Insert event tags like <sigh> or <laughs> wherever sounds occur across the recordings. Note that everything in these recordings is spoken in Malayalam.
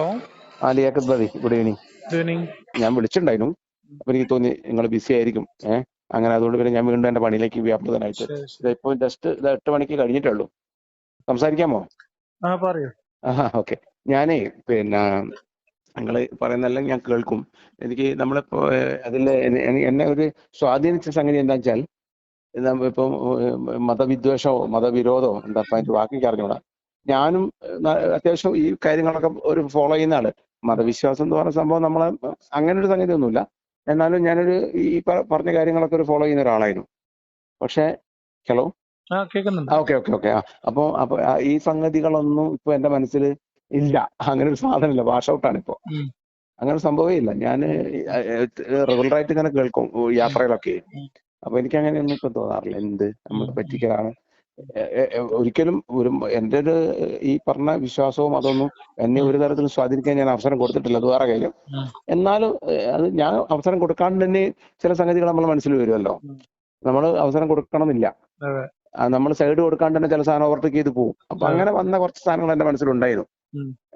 ഹലോ. ആ ലിയാഖത്ത് ബദി ഗുഡ് ഈവനിങ് ഗുഡ് ഈവനിങ് ഞാൻ വിളിച്ചിട്ടുണ്ടായിരുന്നു. അപ്പൊ എനിക്ക് തോന്നി നിങ്ങൾ ബിസി ആയിരിക്കും. ഏഹ് അങ്ങനെ അതുകൊണ്ട് പിന്നെ ഞാൻ വീണ്ടും എന്റെ പണിയിലേക്ക് വ്യാപൃതനായിട്ട്. ഇപ്പൊ ജസ്റ്റ് ഇത് എട്ട് മണിക്ക് കഴിഞ്ഞിട്ടുള്ളൂ. സംസാരിക്കാമോ? പറയൂ. ആ ഓക്കെ ഞാനേ പിന്നെ നിങ്ങൾ പറയുന്നതെല്ലാം ഞാൻ കേൾക്കും. എനിക്ക് നമ്മളിപ്പോ അതിൽ എന്നെ ഒരു സ്വാധീനിച്ച സംഗതി എന്താ വെച്ചാൽ ഇപ്പം മതവിദ്വേഷമോ മതവിരോധമോ എന്താ അതിന്റെ വാക്ക് എനിക്ക് അറിഞ്ഞൂടാ. ഞാനും അത്യാവശ്യം ഈ കാര്യങ്ങളൊക്കെ ഒരു ഫോളോ ചെയ്യുന്ന ആൾ മതവിശ്വാസം എന്ന് പറയുന്ന സംഭവം നമ്മളെ അങ്ങനെ ഒരു സംഗതി ഒന്നുമില്ല. എന്നാലും ഞാനൊരു ഈ പറഞ്ഞ കാര്യങ്ങളൊക്കെ ഒരു ഫോളോ ചെയ്യുന്ന ഒരാളായിരുന്നു. പക്ഷെ ഹലോ ഓക്കെ ഓക്കെ ഓക്കെ അപ്പോ അപ്പൊ ഈ സംഗതികളൊന്നും ഇപ്പൊ എന്റെ മനസ്സിൽ ഇല്ല. അങ്ങനെ ഒരു സാധനമില്ല വാഷ് ഔട്ടാണ് ഇപ്പോ. അങ്ങനെ ഒരു സംഭവമേ ഇല്ല. ഞാൻ റെഗുലർ ആയിട്ട് ഇങ്ങനെ കേൾക്കും യാത്രയിലൊക്കെ. അപ്പൊ എനിക്ക് അങ്ങനെയൊന്നും ഇപ്പൊ തോന്നാറില്ല. എന്ത് നമ്മൾ. പറ്റിക്കലാണ്. ഒരിക്കലും ഒരു എന്റെ ഒരു ഈ പറഞ്ഞ വിശ്വാസവും അതൊന്നും എന്നെ ഒരു തരത്തിലും സ്വാധീനിക്കാൻ ഞാൻ അവസരം കൊടുത്തിട്ടില്ല അത് വേറെ കാര്യം. എന്നാലും അത് ഞാൻ അവസരം കൊടുക്കാണ്ട് തന്നെ ചില സംഗതികൾ നമ്മൾ മനസ്സിൽ വരുമല്ലോ. നമ്മൾ അവസരം കൊടുക്കണമെന്നില്ല. നമ്മൾ സൈഡ് കൊടുക്കാണ്ട് തന്നെ ചില സാധനം ഓവർടേക്ക് ചെയ്ത് പോകും അപ്പൊ അങ്ങനെ വന്ന കുറച്ച് സാധനങ്ങൾ എന്റെ മനസ്സിലുണ്ടായിരുന്നു.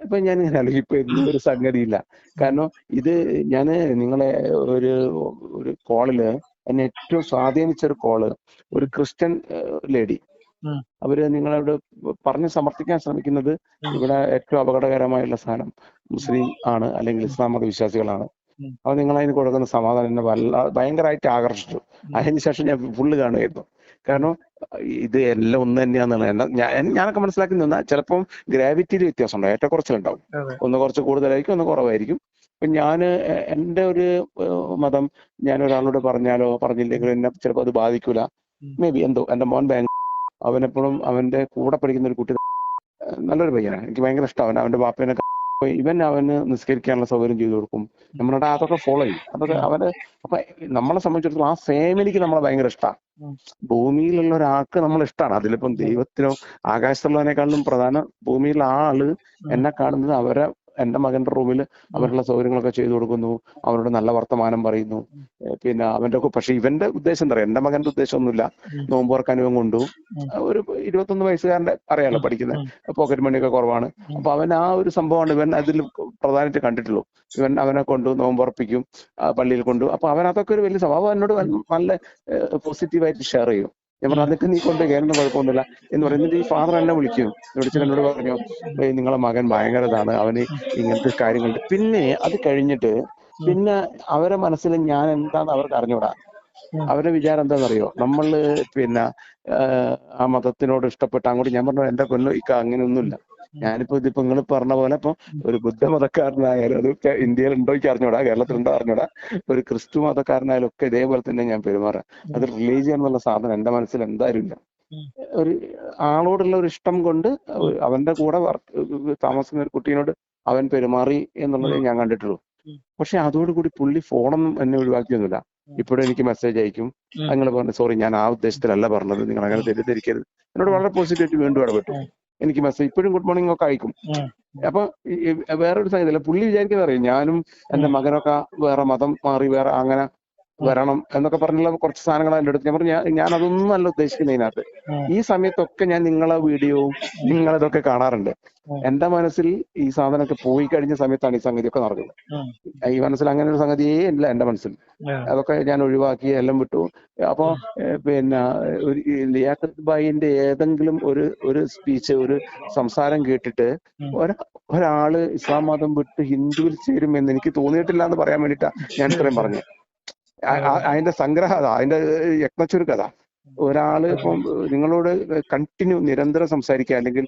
അപ്പൊ ഞാൻ ഇങ്ങനെ ആലോചിക്കും, ഇപ്പൊ ഒരു സംഗതിയില്ല. കാരണം ഇത് ഞാൻ നിങ്ങളെ ഒരു ഒരു കോളിൽ എന്നെ ഏറ്റവും സ്വാധീനിച്ച ഒരു കോൾ ഒരു ക്രിസ്ത്യൻ ലേഡി. അവർ നിങ്ങളോട് പറഞ്ഞ് സമർത്ഥിക്കാൻ ശ്രമിക്കുന്നത് ഇവിടെ ഏറ്റവും അപകടകരമായുള്ള സാധനം. മുസ്ലിം ആണ് അല്ലെങ്കിൽ ഇസ്ലാം മത വിശ്വാസികളാണ് അവ അപ്പൊ നിങ്ങൾ അതിന് കൊടുക്കുന്ന സമാധാനം എന്നെ വല്ല ഭയങ്കരമായിട്ട് ആകർഷിച്ചു. അതിന് അതിനുശേഷം ഞാൻ ഫുള്ള് കാണുമായിരുന്നു. കാരണം ഇത് എല്ലാം ഒന്ന് തന്നെയാണെന്നാണ്. ഞാൻ ഞാനൊക്കെ മനസ്സിലാക്കി നിന്ന ചിലപ്പം ഗ്രാവിറ്റിയിൽ വ്യത്യാസം ഉണ്ടാവും ഏറ്റക്കുറച്ചിലുണ്ടാവും കുറച്ചിലുണ്ടാവും. ഒന്ന് കുറച്ച് കൂടുതലായിരിക്കും ഒന്ന് കുറവായിരിക്കും. ഇപ്പൊ ഞാൻ എന്റെ ഒരു മതം ഞാൻ ഒരാളോട് പറഞ്ഞാലോ പറഞ്ഞില്ലെങ്കിലും എന്നെ ചിലപ്പോൾ അത് ബാധിക്കൂല. മേ ബി എന്തോ എന്റെ മോൻ ബാങ്ക് അവനെപ്പോഴും അവന്റെ കൂടെ പഠിക്കുന്ന ഒരു കുട്ടി നല്ലൊരു പയ്യനാണ് എനിക്ക് ഭയങ്കര ഇഷ്ടം. അവൻ അവന്റെ ബാപ്പേനെ ഇവൻ അവന് നിസ്കരിക്കാനുള്ള സൗകര്യം ചെയ്തു കൊടുക്കും. നമ്മളുടെ അതൊക്കെ ഫോളോ ചെയ്യും. അതൊക്കെ അവന് അപ്പൊ നമ്മളെ സംബന്ധിച്ചിടത്തോളം ആ ഫാമിലിക്ക് നമ്മളെ ഭയങ്കര ഇഷ്ടമാണ്. ഭൂമിയിലുള്ള ഒരാൾക്ക് നമ്മൾ ഇഷ്ടമാണ് അതിലിപ്പം ദൈവത്തിനോ ആകാശത്തുള്ളതിനേക്കാളും പ്രധാന ഭൂമിയിലുള്ള ആ ആൾ എന്നെ കാണുന്നത് അവരെ എന്റെ മകന്റെ റൂമിൽ അവരുടെ സൗകര്യങ്ങളൊക്കെ ചെയ്തു കൊടുക്കുന്നു. അവരോട് നല്ല വർത്തമാനം പറയുന്നു. പിന്നെ അവന്റെ ഒക്കെ പക്ഷെ ഇവന്റെ ഉദ്ദേശം എന്താ? പറയാ എന്റെ മകന്റെ ഉദ്ദേശം ഒന്നുമില്ല ഉം. നോമ്പ് തുറക്കാൻ ഇവൻ കൊണ്ടു. ഒരു ഇരുപത്തൊന്ന് വയസ്സുകാരന്റെ അറിയാലോ പഠിക്കുന്നത് പോക്കറ്റ് മണി പോക്കറ്റ് മണിയൊക്കെ കുറവാണ്. അപ്പൊ അവൻ ആ ഒരു സംഭവമാണ് ഇവൻ അതിൽ പ്രധാനമായിട്ട് കണ്ടിട്ടുള്ളൂ. ഇവൻ അവനെ കൊണ്ടു നോമ്പുറപ്പിക്കും പള്ളിയിൽ കൊണ്ടു. അപ്പൊ അവൻ അതൊക്കെ ഒരു വലിയ സ്വഭാവം. എന്നോട് നല്ല പോസിറ്റീവായിട്ട് ഷെയർ ചെയ്യും. ഞാൻ പറഞ്ഞു അതൊക്കെ നീ കൊണ്ട് കയറുന്ന കുഴപ്പമൊന്നുമില്ല. എന്ന് പറയുന്നത് ഈ ഫാദർ എന്നെ വിളിക്കും. വിളിച്ചിട്ട് എന്നോട് പറഞ്ഞു "ഏയ് നിങ്ങളെ മകൻ ഭയങ്കര ഇതാണ് അവന് ഇങ്ങനത്തെ കാര്യങ്ങളുണ്ട്. പിന്നെ അത് കഴിഞ്ഞിട്ട് പിന്നെ അവരെ മനസ്സിൽ ഞാൻ എന്താന്ന് അവർക്ക് അറിഞ്ഞൂടാ. അവരുടെ വിചാരം എന്താണെന്നറിയോ നമ്മൾ പിന്നെ ആ മതത്തിനോട് ഇഷ്ടപ്പെട്ട അങ്ങോട്ട് ഞാൻ പറഞ്ഞു എന്റെ കൊല്ലോ ഇക്ക അങ്ങനെയൊന്നുമില്ല. ഞാനിപ്പോ ഇതിപ്പോ നിങ്ങൾ പറഞ്ഞ പോലെ ഇപ്പൊ ഒരു ബുദ്ധ മതക്കാരനായാലും അതൊക്കെ ഇന്ത്യയിൽ ഉണ്ടോ എനിക്ക് അറിഞ്ഞൂടാ കേരളത്തിലുണ്ടോ അറിഞ്ഞൂടാ. ഒരു ക്രിസ്തു മതക്കാരനായാലും ഒക്കെ ഇതേപോലെ തന്നെ ഞാൻ പെരുമാറാം. അത് റിലീജിയൻ എന്നുള്ള സാധനം എന്റെ മനസ്സിൽ എന്തായാലും ഇല്ല. ഒരു ആളോടുള്ള ഒരു ഇഷ്ടം കൊണ്ട് അവന്റെ കൂടെ താമസിക്കുന്ന ഒരു കുട്ടീനോട് അവൻ പെരുമാറി എന്നുള്ളത് ഞാൻ കണ്ടിട്ടുള്ളൂ. പക്ഷെ അതോടുകൂടി പുള്ളി ഫോണൊന്നും എന്നെ ഒഴിവാക്കിയൊന്നുമില്ല. ഇപ്പോഴും എനിക്ക് മെസ്സേജ് അയക്കും. നിങ്ങൾ പറഞ്ഞു സോറി ഞാൻ ആ ഉദ്ദേശത്തിലല്ല പറഞ്ഞത്. നിങ്ങൾ അങ്ങനെ തെറ്റിദ്ധരിക്കരുത്. എന്നോട് വളരെ പോസിറ്റീവായിട്ട് വീണ്ടും ഇടപെട്ടു. എനിക്ക് മെസ്സേജ് ഇപ്പോഴും ഗുഡ് മോർണിംഗ് ഒക്കെ അയക്കും. അപ്പൊ വേറൊരു സംഗതിയില്ല പുള്ളി വിചാരിക്കുന്നത് അറിയാം? ഞാനും എന്റെ മകനൊക്കെ വേറെ മതം മാറി വേറെ അങ്ങനെ വരണം എന്നൊക്കെ പറഞ്ഞുള്ള കുറച്ച് സാധനങ്ങൾ എന്റെ അടുത്ത് ഞാൻ പറഞ്ഞു ഞാൻ- അതൊന്നും അല്ല ഉദ്ദേശിക്കുന്നത് ഇതിനകത്ത്. ഈ സമയത്തൊക്കെ ഞാൻ നിങ്ങളെ വീഡിയോവും നിങ്ങളിതൊക്കെ കാണാറുണ്ട്. എന്റെ മനസ്സിൽ ഈ സാധനമൊക്കെ പോയി കഴിഞ്ഞ സമയത്താണ് ഈ സംഗതിയൊക്കെ നടക്കുന്നത്. ഈ മനസ്സിൽ അങ്ങനെ ഒരു സംഗതിയേ ഇല്ല എന്റെ മനസ്സിൽ. അതൊക്കെ ഞാൻ ഒഴിവാക്കി എല്ലാം വിട്ടു. അപ്പോ പിന്നെ ഒരു ലിയാഖത്ത് ബായിന്റെ ഏതെങ്കിലും ഒരു ഒരു സ്പീച്ച് ഒരു സംസാരം കേട്ടിട്ട്. ഒരാൾ ഇസ്ലാം മതം വിട്ട് ഹിന്ദുവിൽ ചേരുമെന്ന് എനിക്ക് തോന്നിയിട്ടില്ല എന്ന് പറയാൻ വേണ്ടിയിട്ടാ ഞാൻ ഇത്രയും പറഞ്ഞു അതിന്റെ സംഗ്രഹം അതാ അതിന്റെ യജ്ഞച്ചുരുക്കം അതാ ഒരാൾ ഇപ്പം നിങ്ങളോട് കണ്ടിന്യൂ നിരന്തരം സംസാരിക്കുക. അല്ലെങ്കിൽ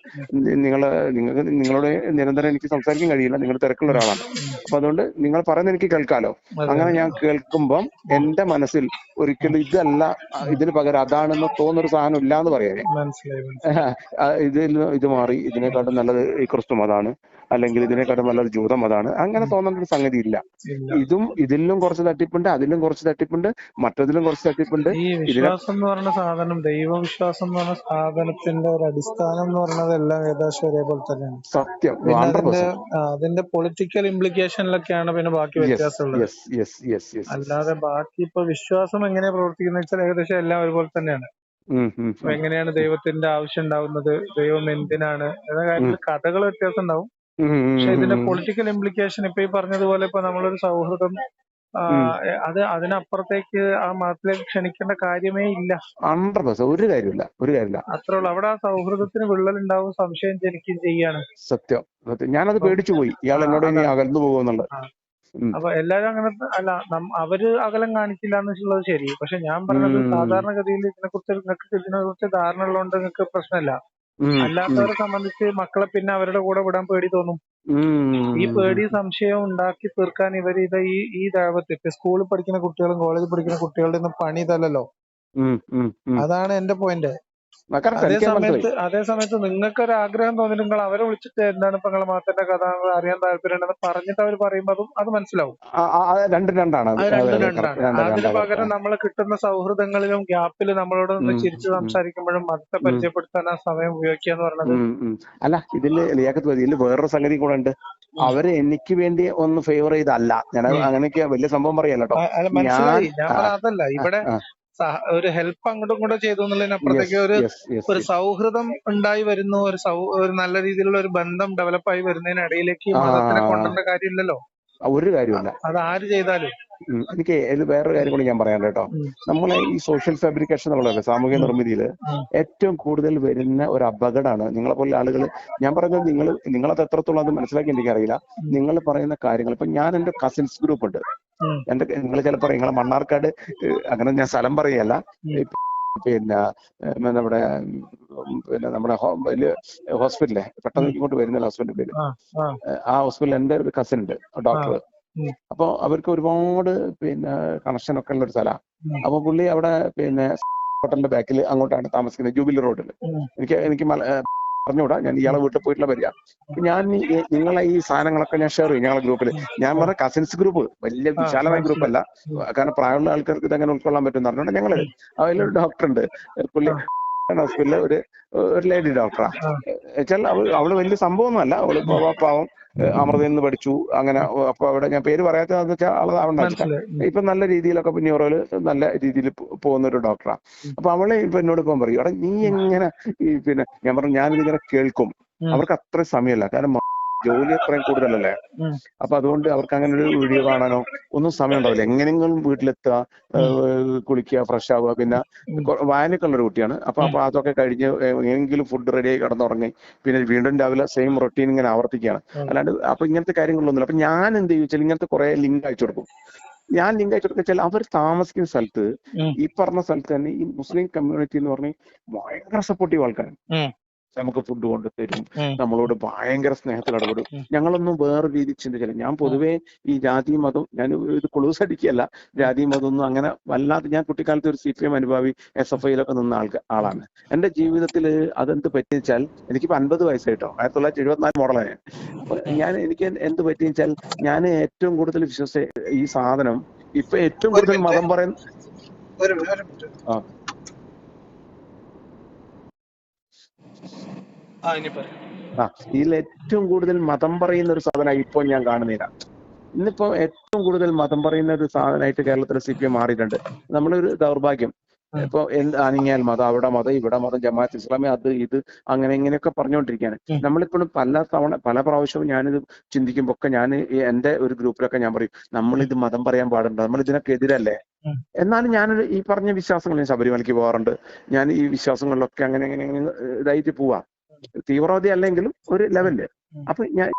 നിങ്ങൾ നിങ്ങൾക്ക് നിങ്ങളോട് നിരന്തരം എനിക്ക് സംസാരിക്കാൻ കഴിയില്ല. നിങ്ങൾ തിരക്കുള്ള ഒരാളാണ്. അപ്പൊ അതുകൊണ്ട് നിങ്ങൾ പറയുന്നത് എനിക്ക് കേൾക്കാലോ. അങ്ങനെ ഞാൻ കേൾക്കുമ്പം എന്റെ മനസ്സിൽ ഒരിക്കലും ഇതല്ല ഇതിന് പകരം അതാണെന്ന് തോന്നുന്നൊരു സാധനം ഇല്ല എന്ന് പറയാം ഇതിൽ ഇത് മാറി. ഇതിനെക്കാട്ടും നല്ലത് ഈ ക്രിസ്തു മതാണ് അല്ലെങ്കിൽ ഇതിനെക്കാട്ടും നല്ലത് ജൂതം അതാണ്. അങ്ങനെ തോന്നുന്ന ഒരു സംഗതി ഇല്ല. ഇതും ഇതിലും കുറച്ച് തട്ടിപ്പുണ്ട് അതിലും കുറച്ച് തട്ടിപ്പുണ്ട് മറ്റതിലും കുറച്ച് തട്ടിപ്പുണ്ട്. ഇതിനെ പറയുന്ന സാധനം ദൈവവിശ്വാസം എന്ന് പറഞ്ഞ സാധനത്തിന്റെ ഒരു അടിസ്ഥാനം എന്ന് പറയുന്നത് എല്ലാം ഏകദേശം ഒരേപോലെ തന്നെയാണ്. സത്യം. അതിന്റെ അതിന്റെ പൊളിറ്റിക്കൽ ഇംപ്ലിക്കേഷനിലൊക്കെയാണ് പിന്നെ ബാക്കി യെസ് വ്യത്യാസമുള്ളത്. യെസ് യെസ് യെസ് യെസ് അല്ലാതെ ബാക്കി ഇപ്പൊ വിശ്വാസം എങ്ങനെ പ്രവർത്തിക്കുന്ന വെച്ചാൽ ഏകദേശം എല്ലാം ഒരുപോലെ തന്നെയാണ്. എങ്ങനെയാണ് ദൈവത്തിന്റെ ആവശ്യം ഉണ്ടാവുന്നത്? ദൈവം എന്തിനാണ്? എന്ന കാര്യത്തിൽ കഥകൾ വ്യത്യാസം ഉണ്ടാവും. പക്ഷെ ഇതിന്റെ പൊളിറ്റിക്കൽ ഇംപ്ലിക്കേഷൻ ഇപ്പൊ ഈ പറഞ്ഞതുപോലെ ഇപ്പൊ നമ്മളൊരു സൗഹൃദം. അത് അതിനപ്പുറത്തേക്ക് ആ മതത്തിലേക്ക് ക്ഷണിക്കേണ്ട കാര്യമേ ഇല്ല. ഹൺഡ്രഡ് പെർസെന്റ് ഒരു കാര്യമില്ല ഒരു കാര്യമില്ല അത്രേ ഉള്ളൂ. അവിടെ ആ സൗഹൃദത്തിന് വിള്ളൽ ഉണ്ടാവും സംശയം ജനിക്കുകയും ചെയ്യാണ്. സത്യം. സത്യം. ഞാനത് പേടിച്ചു പോയി. ഇയാൾ എന്നോട് ഇനി. അകന്നു പോകുമെന്നുള്ളത്. അപ്പൊ എല്ലാരും അങ്ങനെ അല്ല അവർ അകലം കാണിക്കില്ല എന്നുള്ളത് ശരി. പക്ഷെ ഞാൻ പറഞ്ഞത് സാധാരണ സാധാരണഗതിയിൽ ഇതിനെ കുറിച്ച് നിങ്ങൾക്ക് ഇതിനെ കുറിച്ച് ധാരണ ഉള്ളതുകൊണ്ട് നിങ്ങൾക്ക് പ്രശ്നമില്ല. അല്ലാത്തവരെ സംബന്ധിച്ച് മക്കളെ പിന്നെ അവരുടെ കൂടെ വിടാൻ പേടി തോന്നും. ഈ പേടി സംശയം ഉണ്ടാക്കി തീർക്കാൻ ഇവർ ഇത് ഈ ഈ ദൈവത്ത് ഇപ്പൊ സ്കൂളിൽ പഠിക്കുന്ന കുട്ടികളും കോളേജിൽ പഠിക്കുന്ന കുട്ടികളുടെ ഒന്നും പണി ഇതല്ലല്ലോ. അതാണ് എന്റെ പോയിന്റ് അതേ അതേസമയത്ത് സമയത്ത് അതേ സമയത്ത് നിങ്ങൾക്ക് ഒരു ആഗ്രഹം തോന്നി നിങ്ങൾ അവരെ വിളിച്ചിട്ട് എന്താണ് ഇപ്പൊ നിങ്ങളെ മാത്തന്റെ കഥ അറിയാൻ താല്പര്യമുണ്ടെന്ന് പറഞ്ഞിട്ട് അവർ പറയുമ്പോൾ അതും അത്. മനസ്സിലാവും രണ്ടും രണ്ടാണ്. അതിന് പകരം നമ്മൾ കിട്ടുന്ന സൗഹൃദങ്ങളിലും ഗ്യാപ്പിൽ നമ്മളോട് ഒന്ന് ചിരിച്ച്. സംസാരിക്കുമ്പോഴും മതത്തെ പരിചയപ്പെടുത്താൻ ആ സമയം ഉപയോഗിക്കുക എന്ന് പറയുന്നത്. അല്ല ഇതിൽ ലിയാക്കത്ത് ഇതിൽ വേറൊരു സംഗതി കൂടെ ഉണ്ട്. അവർ എനിക്ക് വേണ്ടി ഒന്ന് ഫേവർ ചെയ്തല്ല ഞാൻ അങ്ങനെയൊക്കെ വലിയ സംഭവം പറയല്ല അതല്ല. ഇവിടെ ഒരു ഹെൽപ്പ് അങ്ങോട്ടും ഇങ്ങോട്ടും ചെയ്തു എന്നുള്ളതിനപ്പുറത്തേക്ക് ഒരു ഒരു സൗഹൃദം ഉണ്ടായി വരുന്നു. ഒരു സൗ ഒരു നല്ല രീതിയിലുള്ള ഒരു ബന്ധം ഡെവലപ്പ് ആയി വരുന്നതിനിടയിലേക്ക്. മതത്തിനെ കൊണ്ടുവരേണ്ട കാര്യമില്ലല്ലോ? ഒരു കാര്യമില്ല അത് ആര് ചെയ്താലും. എനിക്ക് വേറൊരു കാര്യം കൂടി ഞാൻ പറയാൻ കേട്ടോ. നമ്മളെ ഈ സോഷ്യൽ ഫാബ്രിക്കേഷൻ എന്നുള്ളതല്ലേ സാമൂഹ്യ ഉം. നിർമ്മിതിയിൽ ഏറ്റവും കൂടുതൽ വരുന്ന ഒരു അപകടമാണ്. നിങ്ങളെ പോലെ ആളുകൾ ഞാൻ പറയുന്നത് നിങ്ങൾ നിങ്ങളത് എത്രത്തോളം അത് മനസ്സിലാക്കി എനിക്കറിയില്ല അറിയില്ല. നിങ്ങൾ പറയുന്ന കാര്യങ്ങൾ ഇപ്പൊ ഞാൻ എന്റെ കസിൻസ് ഗ്രൂപ്പ് ഉണ്ട്. എന്റെ നിങ്ങൾ ചിലപ്പോ നിങ്ങളെ മണ്ണാർക്കാട് അങ്ങനെ ഞാൻ സ്ഥലം പറയല്ല. പിന്നെ നമ്മുടെ പിന്നെ നമ്മുടെ ഹോ- വലിയ ഹോസ്പിറ്റലിലെ പെട്ടെന്ന് ഇങ്ങോട്ട് വരുന്നില്ല ഹോസ്പിറ്റലിന്റെ പേര്? ആ ഹോസ്പിറ്റലിൽ എന്റെ ഒരു കസിൻ ഉണ്ട് ഡോക്ടർ. അപ്പൊ അവർക്ക് ഒരുപാട് പിന്നെ കണക്ഷൻ ഒക്കെ ഉള്ള ഒരു സ്ഥലമാണ്. അപ്പൊ പുള്ളി അവിടെ പിന്നെ ഹോട്ടലിന്റെ ബാക്കിൽ അങ്ങോട്ടാണ് താമസിക്കുന്നത് ജൂബിലി റോഡിൽ എനിക്ക് എനിക്ക് പറഞ്ഞുകൂടാ ഞാൻ ഇയാളെ വീട്ടിൽ പോയിട്ടുള്ള വരിക ഞാൻ നിങ്ങളെ ഈ സാധനങ്ങളൊക്കെ ഞാൻ ഷെയർ ചെയ്യും ഞങ്ങളെ ഗ്രൂപ്പിൽ ഞാൻ പറഞ്ഞ കസിൻസ് ഗ്രൂപ്പ് വലിയ വിശാലമായ ഗ്രൂപ്പ് അല്ല. കാരണം പ്രായമുള്ള ആൾക്കാർക്ക് ഇത് അങ്ങനെ ഉൾക്കൊള്ളാൻ പറ്റും പറഞ്ഞുകൊണ്ട് ഞങ്ങൾ അതിലൊരു ഡോക്ടർ ഉണ്ട്. പുള്ളി ഹോസ്പിറ്റലിലെ ഒരു ഒരു ലേഡി ഡോക്ടറാ. വെച്ചാൽ അവൾ അവൾ വലിയ സംഭവമൊന്നുമല്ല അവൾ പാവം അമൃതയിൽ നിന്ന് പഠിച്ചു. അങ്ങനെ അപ്പൊ അവിടെ ഞാൻ പേര് പറയാത്തതെന്ന് വെച്ചാൽ ഉം. ഇപ്പൊ നല്ല രീതിയിലൊക്കെ ന്യൂറോയിൽ നല്ല രീതിയിൽ പോകുന്ന ഒരു ഡോക്ടറാ അപ്പൊ അവളെ ഇപ്പൊ എന്നോട് ഇപ്പം പറയും എടാ നീ എങ്ങനെ ഈ പിന്നെ ഞാൻ പറഞ്ഞു ഞാനിതിങ്ങനെ കേൾക്കും. അവർക്ക് അത്ര സമയമല്ല. കാരണം ജോലി അത്രയും കൂടുതലല്ലേ. അപ്പൊ അതുകൊണ്ട് അവർക്ക് അങ്ങനെ ഒരു വീഡിയോ കാണാനോ ഒന്നും സമയം ഉണ്ടാവില്ല. എങ്ങനെയെങ്കിലും വീട്ടിലെത്തുക കുളിക്കുക ഫ്രഷ് ആവുക പിന്നെ വായനയൊക്കെ ഉള്ള ഒരു കുട്ടിയാണ്. അപ്പൊ അപ്പൊ അതൊക്കെ കഴിഞ്ഞ് എങ്കിലും ഫുഡ് റെഡിയായി കിടന്നുറങ്ങി പിന്നെ വീണ്ടും രാവിലെ സെയിം റൊട്ടീൻ ഇങ്ങനെ ആവർത്തിക്കുകയാണ്. അല്ലാണ്ട് അപ്പൊ ഇങ്ങനത്തെ കാര്യങ്ങളൊന്നുമില്ല. അപ്പൊ ഞാൻ എന്ത് ചോദിച്ചാൽ ഇങ്ങനത്തെ കുറെ ലിങ്ക് അയച്ചു കൊടുക്കും. ഞാൻ ലിങ്ക് അയച്ചു വെച്ചാൽ അവർ താമസിക്കുന്ന സ്ഥലത്ത് ഈ പറഞ്ഞ സ്ഥലത്ത് തന്നെ ഈ മുസ്ലിം കമ്മ്യൂണിറ്റി എന്ന് പറഞ്ഞാൽ ഭയങ്കര സപ്പോർട്ടീവ് ആൾക്കാരാണ്. നമുക്ക് ഫുഡ് കൊണ്ട് തരും. നമ്മളോട് ഭയങ്കര സ്നേഹത്തിൽ ഇടപെടും. ഞങ്ങളൊന്നും വേറെ രീതി ചിന്തിച്ചില്ല ഞാൻ പൊതുവേ ഈ ജാതി മതം ഞാൻ ഇത് ക്ലോസ് അടിക്കുകയല്ല. ജാതി മതം ഒന്നും അങ്ങനെ വല്ലാതെ ഞാൻ കുട്ടിക്കാലത്ത് ഒരു സി പി എം അനുഭാവി എസ് എഫ് ഐയിലൊക്കെ നിന്ന ആളാണ്. എന്റെ ജീവിതത്തിൽ അതെന്ത് പറ്റിയെച്ചാൽ എനിക്കിപ്പോ അൻപത് വയസ്സായിട്ടോ. ആയിരത്തി തൊള്ളായിരത്തി എഴുപത്തിനാല് മോഡലാണ് ഞാൻ അപ്പൊ ഞാൻ എനിക്ക് എന്ത് പറ്റിയെച്ചാൽ ഞാൻ ഏറ്റവും കൂടുതൽ വിശ്വസിച്ച ഈ സാധനം ഇപ്പൊ ഏറ്റവും കൂടുതൽ. മതം പറയുന്ന ഒരു മിനിറ്റ്, ഒരു മിനിറ്റ്. ആ. ഇതിൽ ഏറ്റവും കൂടുതൽ മതം പറയുന്ന ഒരു സാധനമായി ഇപ്പോൾ ഞാൻ കാണുന്നില്ല ഇന്നിപ്പോ ഏറ്റവും കൂടുതൽ മതം പറയുന്ന ഒരു സാധനമായിട്ട് കേരളത്തിലെ സി പി എം മാറിയിട്ടുണ്ട് നമ്മളൊരു ദൗർഭാഗ്യം. ഇപ്പൊ എന്ത് അനങ്ങിയാൽ മതം അവിടെ മതം ഇവിടെ മതം ജമാഅത്ത് ഇസ്ലാമി അത് ഇത് അങ്ങനെ ഇങ്ങനെയൊക്കെ പറഞ്ഞുകൊണ്ടിരിക്കുകയാണ് നമ്മൾ നമ്മളിപ്പോഴും പല തവണ പല പ്രാവശ്യവും ഞാനിത് ചിന്തിക്കുമ്പോ ഒക്കെ ഞാൻ എന്റെ ഒരു ഗ്രൂപ്പിലൊക്കെ ഞാൻ പറയും നമ്മൾ ഇത് മതം പറയാൻ പാടുണ്ടോ നമ്മൾ ഇതിനൊക്കെ എതിരല്ലേ. എന്നാലും ഞാനൊരു ഈ പറഞ്ഞ വിശ്വാസങ്ങൾ ഞാൻ ശബരിമലയ്ക്ക് പോകാറുണ്ട്. ഞാൻ ഈ വിശ്വാസങ്ങളിലൊക്കെ അങ്ങനെ അങ്ങനെ അങ്ങനെ ഇതായിട്ട് പോവാ. തീവ്രവാദി അല്ലെങ്കിലും ഒരു ലെവലിൽ. അപ്പൊ ഞാൻ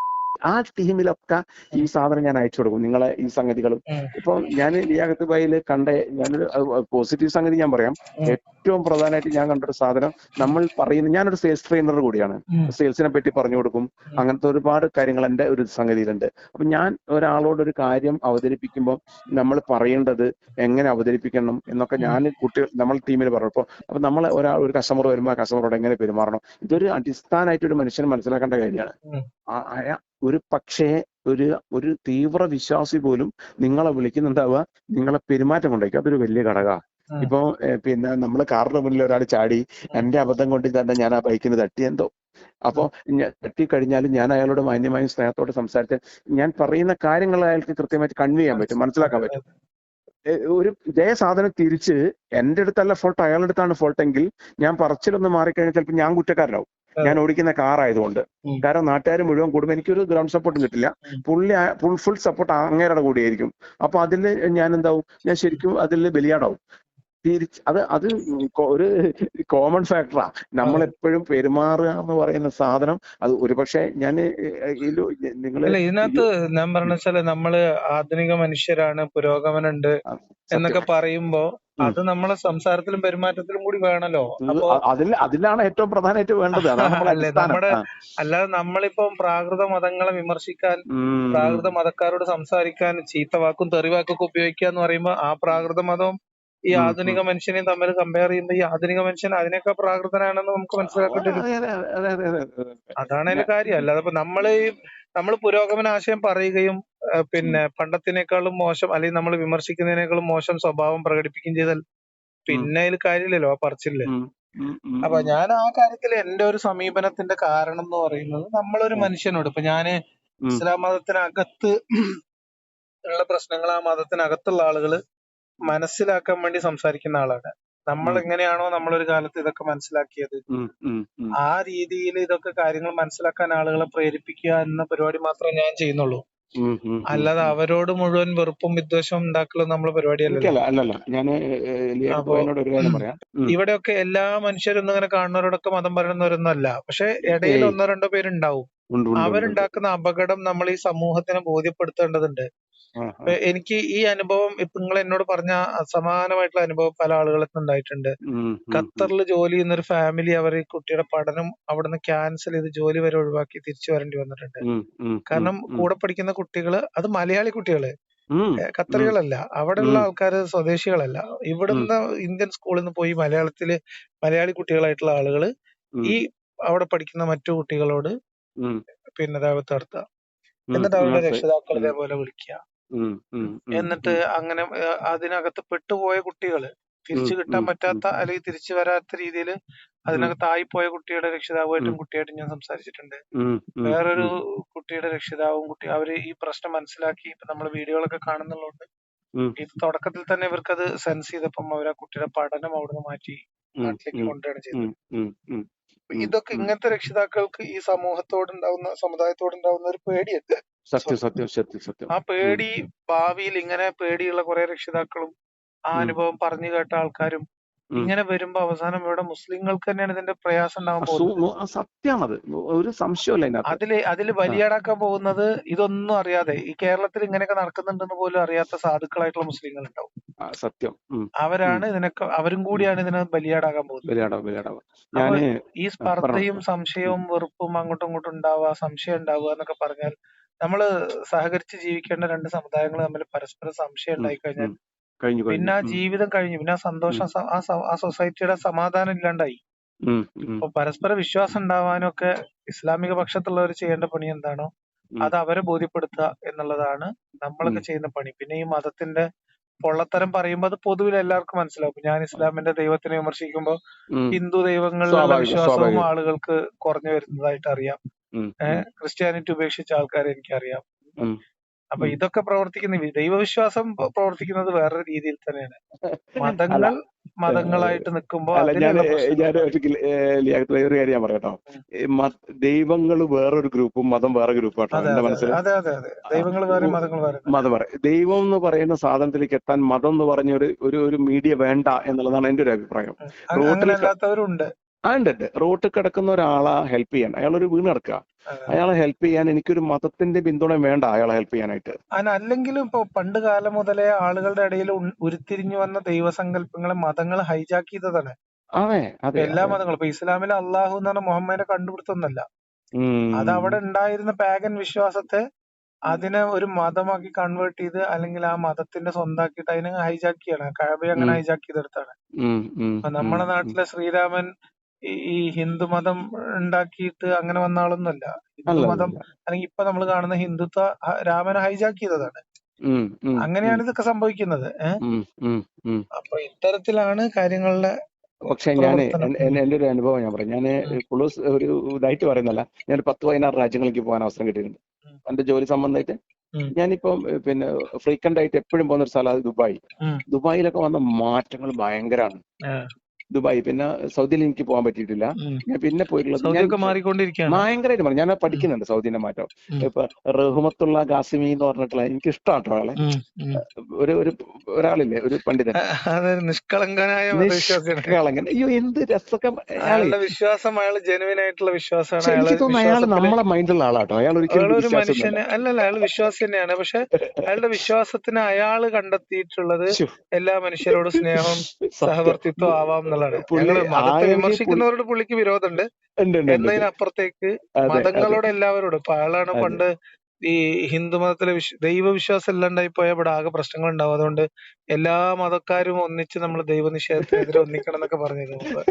ആ ടീമിലൊക്കെ ഈ സാധനം ഞാൻ അയച്ചു കൊടുക്കും നിങ്ങളെ ഈ സംഗതികളും. ഇപ്പൊ ഞാൻ ലിയാഖത്ത് ബൈയിൽ കണ്ട ഞാനൊരു പോസിറ്റീവ് സംഗതി ഞാൻ പറയാം. ഏറ്റവും പ്രധാനമായിട്ട് ഞാൻ കണ്ട ഒരു സാധനം നമ്മൾ പറയുന്ന ഞാനൊരു സെയിൽസ് ട്രെയിനർ കൂടിയാണ്. സെയിൽസിനെ പറ്റി പറഞ്ഞു കൊടുക്കും. അങ്ങനത്തെ ഒരുപാട് കാര്യങ്ങൾ എന്റെ ഒരു സംഗതിയിലുണ്ട്. അപ്പൊ ഞാൻ ഒരാളോട് ഒരു കാര്യം അവതരിപ്പിക്കുമ്പോൾ നമ്മൾ പറയേണ്ടത് എങ്ങനെ അവതരിപ്പിക്കണം എന്നൊക്കെ ഞാൻ കുട്ടികൾ നമ്മൾ ടീമിൽ പറഞ്ഞു. അപ്പൊ അപ്പൊ നമ്മൾ ഒരാൾ ഒരു കസ്റ്റമർ വരുമ്പോൾ ആ കസ്റ്റമറോട് എങ്ങനെ പെരുമാറണം? ഇതൊരു അടിസ്ഥാനമായിട്ട് ഒരു മനുഷ്യൻ മനസ്സിലാക്കേണ്ട കാര്യമാണ്. ഒരു പക്ഷേ ഒരു ഒരു തീവ്ര വിശ്വാസി പോലും നിങ്ങളെ വിളിക്കുന്നുണ്ടാവുക നിങ്ങളെ പെരുമാറ്റം കൊണ്ടേക്കും അതൊരു വലിയ ഘടക. ഇപ്പൊ പിന്നെ നമ്മൾ കാറിന്റെ മുന്നിൽ ഒരാൾ ചാടി എന്റെ അബദ്ധം കൊണ്ട് തന്നെ ഞാൻ ആ ബൈക്കിന് തട്ടി എന്തോ. അപ്പൊ തട്ടി കഴിഞ്ഞാൽ ഞാൻ അയാളോട് മാന്യമായും സ്നേഹത്തോടെ സംസാരിച്ച് ഞാൻ പറയുന്ന കാര്യങ്ങൾ അയാൾക്ക് കൃത്യമായിട്ട് കൺവേ ചെയ്യാൻ പറ്റും മനസ്സിലാക്കാൻ പറ്റും. ഒരു ഇതേ സാധനം തിരിച്ച് എന്റെ അടുത്തല്ല ഫോൾട്ട് അയാളുടെ അടുത്താണ് ഫോൾട്ട് എങ്കിൽ ഞാൻ പറച്ചിലൊന്ന് മാറിക്കഴിഞ്ഞാൽ ചിലപ്പോൾ ഞാൻ കുറ്റക്കാരനാവും. ഞാൻ ഓടിക്കുന്ന കാർ ആയതുകൊണ്ട്. കാരണം നാട്ടുകാർ മുഴുവൻ കൂടുമ്പോൾ എനിക്കൊരു ഗ്രൗണ്ട് സപ്പോർട്ടും കിട്ടില്ല. പുള്ളി ഫുൾ ഫുൾ സപ്പോർട്ട് അങ്ങേരുടെ കൂടിയായിരിക്കും. അപ്പൊ അതിൽ ഞാൻ എന്താവും ഞാൻ ശരിക്കും അതിൽ ബലിയാടാവും. തിരിച്ച് അത് അത് ഒരു കോമൺ ഫാക്ടറാ നമ്മൾ എപ്പോഴും പെരുമാറുക എന്ന് പറയുന്ന സാധനം അത് ഒരുപക്ഷെ ഞാൻ നിങ്ങൾ ഇതിനകത്ത് ഞാൻ പറഞ്ഞ വെച്ചാൽ നമ്മൾ ആധുനിക മനുഷ്യരാണ് പുരോഗമനുണ്ട് എന്നൊക്കെ പറയുമ്പോ അത് നമ്മളെ സംസാരത്തിലും പെരുമാറ്റത്തിലും കൂടി വേണല്ലോ. അതിൽ അതിലാണ് ഏറ്റവും പ്രധാനമായിട്ട് വേണ്ടത്. അതാണ് <laughs> നമ്മുടെ അല്ലാതെ നമ്മളിപ്പം പ്രാകൃത മതങ്ങളെ വിമർശിക്കാൻ. പ്രാകൃത മതക്കാരോട് സംസാരിക്കാൻ ചീത്ത വാക്കും തെറിവാക്കൊക്കെ ഉപയോഗിക്കുക എന്ന് പറയുമ്പോൾ ആ പ്രാകൃത മതം ഈ ആധുനിക മനുഷ്യനെയും തമ്മിൽ കമ്പയർ ചെയ്യുമ്പോൾ ഈ ആധുനിക മനുഷ്യൻ അതിനേക്കാൾ പ്രാകൃതനാണെന്ന് നമുക്ക് മനസ്സിലാക്കേണ്ടി വരും അതെ, അതെ, അതെ, അതെ, അതെ. അതാണ് അതിന്റെ കാര്യം. അല്ലാതെ ഇപ്പൊ നമ്മൾ നമ്മൾ പുരോഗമന ആശയം പറയുകയും പിന്നെ പണ്ടത്തിനേക്കാളും മോശം അല്ലെങ്കിൽ നമ്മൾ വിമർശിക്കുന്നതിനേക്കാളും മോശം സ്വഭാവം പ്രകടിപ്പിക്കുകയും ചെയ്താൽ പിന്നെ അതിൽ കാര്യമില്ലല്ലോ ആ പറച്ചില്ലേ. അപ്പൊ ഞാൻ ആ കാര്യത്തിൽ എന്റെ ഒരു സമീപനത്തിന്റെ കാരണം എന്ന് പറയുന്നത് നമ്മളൊരു മനുഷ്യനോട് ഇപ്പൊ ഞാൻ. ഇസ്ലാം മതത്തിനകത്ത് ഉള്ള പ്രശ്നങ്ങൾ ആ മതത്തിനകത്തുള്ള ആളുകൾ മനസ്സിലാക്കാൻ വേണ്ടി സംസാരിക്കുന്ന ആളാണ് നമ്മൾ. എങ്ങനെയാണോ നമ്മളൊരു കാലത്ത് ഇതൊക്കെ മനസ്സിലാക്കിയത്. ആ രീതിയിൽ ഇതൊക്കെ കാര്യങ്ങൾ മനസ്സിലാക്കാൻ ആളുകളെ പ്രേരിപ്പിക്കുക എന്ന പരിപാടി മാത്രമേ ഞാൻ ചെയ്യുന്നുള്ളൂ. അല്ലാതെ അവരോട് മുഴുവൻ വെറുപ്പും വിദ്വേഷവും ഉണ്ടാക്കലും നമ്മളെ പരിപാടിയല്ല. ഇവിടെയൊക്കെ എല്ലാ മനുഷ്യരൊന്നും ഇങ്ങനെ കാണുന്നവരോടൊക്കെ മതം പറയുന്നവരൊന്നും അല്ല പക്ഷെ ഇടയിൽ. ഒന്നോ രണ്ടോ പേരുണ്ടാവും. അവരുണ്ടാക്കുന്ന അപകടം നമ്മൾ ഈ സമൂഹത്തിനെ ബോധ്യപ്പെടുത്തേണ്ടതുണ്ട് എനിക്ക് ഈ അനുഭവം ഇപ്പൊ നിങ്ങൾ എന്നോട് പറഞ്ഞ സമാനമായിട്ടുള്ള അനുഭവം പല ആളുകൾക്കും ഉണ്ടായിട്ടുണ്ട്. ഖത്തറിൽ ജോലി ചെയ്യുന്ന ഒരു ഫാമിലി അവർ കുട്ടിയുടെ പഠനം അവിടുന്ന് ക്യാൻസൽ ചെയ്ത് ജോലി വരെ ഒഴിവാക്കി തിരിച്ചു വരേണ്ടി വന്നിട്ടുണ്ട്. കാരണം കൂടെ പഠിക്കുന്ന കുട്ടികൾ അത് മലയാളി കുട്ടികൾ. ഖത്തറികളല്ല അവിടെയുള്ള ആൾക്കാർ ആൾക്കാര് സ്വദേശികളല്ല. ഇവിടുന്ന് ഇന്ത്യൻ സ്കൂളിൽ നിന്ന് പോയി മലയാളത്തിൽ മലയാളി കുട്ടികളായിട്ടുള്ള ആളുകൾ ഈ അവിടെ പഠിക്കുന്ന മറ്റു കുട്ടികളോട് പിന്നെ ദൈവത്തെ നടത്തുക എന്നിട്ട് അവരുടെ. രക്ഷിതാക്കൾ. ഇതേപോലെ വിളിക്കുക എന്നിട്ട് അങ്ങനെ അതിനകത്ത് പെട്ടുപോയ കുട്ടികൾ തിരിച്ചു കിട്ടാൻ പറ്റാത്ത അല്ലെങ്കിൽ തിരിച്ചു വരാത്ത രീതിയിൽ അതിനകത്ത് ആയിപ്പോയ കുട്ടിയുടെ രക്ഷിതാവുമായിട്ടും. കുട്ടിയായിട്ടും ഞാൻ സംസാരിച്ചിട്ടുണ്ട്. വേറൊരു കുട്ടിയുടെ രക്ഷിതാവും കുട്ടി അവർ ഈ പ്രശ്നം മനസ്സിലാക്കി ഇപ്പൊ നമ്മൾ വീഡിയോകളൊക്കെ കാണുന്നുള്ളതുകൊണ്ട് ഇത് തുടക്കത്തിൽ തന്നെ ഇവർക്കത് സെൻസ് ചെയ്തപ്പം അവർ ആ കുട്ടിയുടെ പഠനം അവിടുന്ന് മാറ്റി നാട്ടിലേക്ക് കൊണ്ടുവരികയാണ് ചെയ്തത്. ഇതൊക്കെ. ഇങ്ങനത്തെ രക്ഷിതാക്കൾക്ക് ഈ സമൂഹത്തോടുണ്ടാവുന്ന സമുദായത്തോടുണ്ടാവുന്ന ഒരു പേടിയുണ്ട്. സത്യം സത്യം സത്യം സത്യം. ആ പേടി ഭാവിയിൽ ഇങ്ങനെ പേടിയുള്ള കുറെ രക്ഷിതാക്കളും ആ അനുഭവം പറഞ്ഞു കേട്ട ആൾക്കാരും ഇങ്ങനെ വരുമ്പോ അവസാനം ഇവിടെ മുസ്ലിങ്ങൾക്ക് തന്നെയാണ് ഇതിന്റെ പ്രയാസം ഉണ്ടാകാൻ ആ, പോകുന്നത്. സു- സത്യമാണത് ഒരു സംശയമല്ല അതിൽ അതിൽ വലിയടാക്കാൻ പോകുന്നത് ഇതൊന്നും അറിയാതെ ഈ കേരളത്തിൽ ഇങ്ങനെയൊക്കെ നടക്കുന്നുണ്ടെന്ന് പോലും അറിയാത്ത സാധുക്കളായിട്ടുള്ള മുസ്ലിങ്ങൾ ഉണ്ടാവും സത്യം. അവരാണ് ഇതിനൊക്കെ അവരും കൂടിയാണ് ഇതിനെ ബലിയാടാകാൻ പോകുന്നത്. ഈ സ്പർദ്ധയും സംശയവും വെറുപ്പും അങ്ങോട്ടും ഇങ്ങോട്ടും ഉണ്ടാവുക സംശയം ഉണ്ടാവുക എന്നൊക്കെ പറഞ്ഞാൽ നമ്മൾ സഹകരിച്ച് ജീവിക്കേണ്ട രണ്ട് സമുദായങ്ങൾ തമ്മിൽ പരസ്പരം സംശയം ഉണ്ടായി കഴിഞ്ഞാൽ പിന്നെ ആ ജീവിതം കഴിഞ്ഞു. പിന്നെ ആ സന്തോഷം ആ സൊസൈറ്റിയുടെ സമാധാനം ഇല്ലാണ്ടായി. അപ്പൊ പരസ്പര വിശ്വാസം ഉണ്ടാവാനൊക്കെ ഇസ്ലാമിക പക്ഷത്തുള്ളവർ ചെയ്യേണ്ട പണി എന്താണോ അത് അവരെ ബോധ്യപ്പെടുത്തുക എന്നുള്ളതാണ് നമ്മളൊക്കെ ചെയ്യുന്ന പണി. പിന്നെ ഈ മതത്തിന്റെ പൊള്ളത്തരം പറയുമ്പോൾ അത് പൊതുവിൽ എല്ലാവർക്കും മനസ്സിലാവും. ഞാൻ ഇസ്ലാമിന്റെ ദൈവത്തിനെ വിമർശിക്കുമ്പോൾ ഹിന്ദു ദൈവങ്ങളിലുള്ള വിശ്വാസവും ആളുകൾക്ക് കുറഞ്ഞു വരുന്നതായിട്ട് അറിയാം. ക്രിസ്ത്യാനിറ്റി ഉപേക്ഷിച്ച ആൾക്കാരെ എനിക്കറിയാം. അപ്പൊ ഇതൊക്കെ പ്രവർത്തിക്കുന്ന ദൈവവിശ്വാസം പ്രവർത്തിക്കുന്നത് വേറൊരു രീതിയിൽ തന്നെയാണ്. <laughs> മതങ്ങൾ മതങ്ങളായിട്ട് നിൽക്കുമ്പോൾ ഞാൻ ഒരു കാര്യം പറയട്ടോ. ദൈവങ്ങൾ വേറൊരു ഗ്രൂപ്പും മതം വേറെ ഗ്രൂപ്പും അതെ എന്റെ അതെ മനസ്സിൽ അതെ ദൈവങ്ങൾ വേറെ മതങ്ങൾ വേറെ. മതം വേറെ. ദൈവം എന്ന് പറയുന്ന സാധനത്തിലേക്ക് എത്താൻ മതം എന്ന് പറഞ്ഞ ഒരു ഒരു മീഡിയ വേണ്ട എന്നുള്ളതാണ് എന്റെ ഒരു അഭിപ്രായം. റോട്ടിൽ ഉണ്ട് റോട്ടിൽ കിടക്കുന്ന ഒരാളെ ഹെൽപ്പ് ചെയ്യാൻ. അയാൾ ഒരു വീണ് കിടക്കുക. അയാളെ ഹെൽപ്പ് ചെയ്യാൻ എനിക്കൊരു മതത്തിന്റെ പിന്തുണ വേണ്ട അയാളെ ഹെൽപ്പ് ചെയ്യാനായിട്ട്. അല്ലെങ്കിലും ഇപ്പൊ പണ്ട് കാലം മുതലേ ആളുകളുടെ ഇടയിൽ ഉരുത്തിരിഞ്ഞു വന്ന ദൈവസങ്കല്പങ്ങളെ മതങ്ങൾ ഹൈജാക്ക് ചെയ്തതാണ്. അതെ അതെ എല്ലാ മതങ്ങളും. ഇപ്പൊ ഇസ്ലാമിലെ അള്ളാഹു എന്ന് പറഞ്ഞ മുഹമ്മദിനെ കണ്ടുപിടുത്തൊന്നല്ല. അത് അവിടെ ഉണ്ടായിരുന്ന പാഗൻ വിശ്വാസത്തെ അതിനെ ഒരു മതമാക്കി കൺവേർട്ട് ചെയ്ത് അല്ലെങ്കിൽ ആ മതത്തിന്റെ സ്വന്തമാക്കിയിട്ട് അതിനെ ഹൈജാക്ക് ചെയ്യണം. കഴബയെ അങ്ങനെ ഹൈജാക്ക് ചെയ്തെടുത്താണ്. അപ്പൊ നമ്മുടെ നാട്ടിലെ ശ്രീരാമൻ ഈ ഹിന്ദുമതം ഹിന്ദു മതം ഉണ്ടാക്കിയിട്ട് അങ്ങനെ വന്ന ആളൊന്നുമല്ല. ഹിന്ദുമതം അല്ല അല്ല മതം അല്ല. അല്ലെങ്കിൽ ഇപ്പൊ നമ്മൾ കാണുന്ന ഹിന്ദുത്വ രാമനെ ഹൈജാക്ക് ചെയ്തതാണ്. അങ്ങനെയാണ് ഇതൊക്കെ സംഭവിക്കുന്നത്. അപ്പൊ ഇത്തരത്തിലാണ് കാര്യങ്ങളുടെ പക്ഷെ ഞാൻ എന്റെ ഒരു അനുഭവം ഞാൻ പറയാം. ഞാൻ. കുളൂസ് ഒരു ഇതായിട്ട് പറയുന്നല്ല ഞാൻ പത്ത് പതിനാറ് രാജ്യങ്ങളിലേക്ക് പോകാൻ അവസരം കിട്ടിയിട്ടുണ്ട്. എന്റെ ജോലി സംബന്ധമായിട്ട്. ഞാനിപ്പം പിന്നെ ഫ്രീക്വന്റ് ആയിട്ട് എപ്പോഴും പോകുന്ന ഒരു സ്ഥലമാണ് ദുബായ്. ദുബായിലൊക്കെ വന്ന മാറ്റങ്ങൾ ഭയങ്കരമാണ്. ദുബായ്. പിന്നെ സൗദിയിൽ എനിക്ക് പോകാൻ പറ്റിയിട്ടില്ല. ഞാൻ പിന്നെ പോയിട്ടുള്ളത് ഭയങ്കരമായിട്ട് മാറി. ഞാൻ പഠിക്കുന്നുണ്ട് സൗദിന്റെ മാറ്റം. ഇപ്പൊ റഹ്മത്തുള്ള ഖാസിമി എന്ന് പറഞ്ഞിട്ടുള്ള എനിക്ക് ഇഷ്ടമാട്ടോ ആളെ. ഒരു ഒരു ഒരാളില്ലേ ഒരു പണ്ഡിതൻ. നിഷ്കളങ്കനായ നിഷ്കളങ്കൻ. അയ്യോ എന്ത് രസക്ക വിശ്വാസം അയാൾ ജെനുവിൻ ആയിട്ടുള്ള വിശ്വാസമാണ്. എനിക്ക് തോന്നുന്നു അയാൾ നമ്മളെ മൈൻഡുള്ള ആളാട്ടോ. അയാൾ ഒരിക്കലും മനുഷ്യനെ അല്ലല്ല അയാൾ വിശ്വാസി തന്നെയാണ്. പക്ഷെ അയാളുടെ വിശ്വാസത്തിന് അയാൾ കണ്ടെത്തിയിട്ടുള്ളത് എല്ലാ മനുഷ്യരോടും സ്നേഹം സഹവർത്തിത്വം ആവാം എന്നുള്ളതാണ് ഞങ്ങൾ മതത്തെ വിമർശിക്കുന്നവരോട് പുള്ളിക്ക് വിരോധമുണ്ട്. എന്നതിനപ്പുറത്തേക്ക്. മതങ്ങളോട് എല്ലാവരോടും ഇപ്പൊ അയാളാണ് പണ്ട് ഈ ഹിന്ദു മതത്തിലെ വിശ്വ ദൈവവിശ്വാസം ഇല്ലാണ്ടായി പോയാൽ ഇവിടെ ആകെ പ്രശ്നങ്ങൾ ഉണ്ടാവും അതുകൊണ്ട് എല്ലാ മതക്കാരും ഒന്നിച്ച് നമ്മൾ ദൈവനിഷേധത്തിനെതിരെ ഒന്നിക്കണം എന്നൊക്കെ പറഞ്ഞിരുന്നു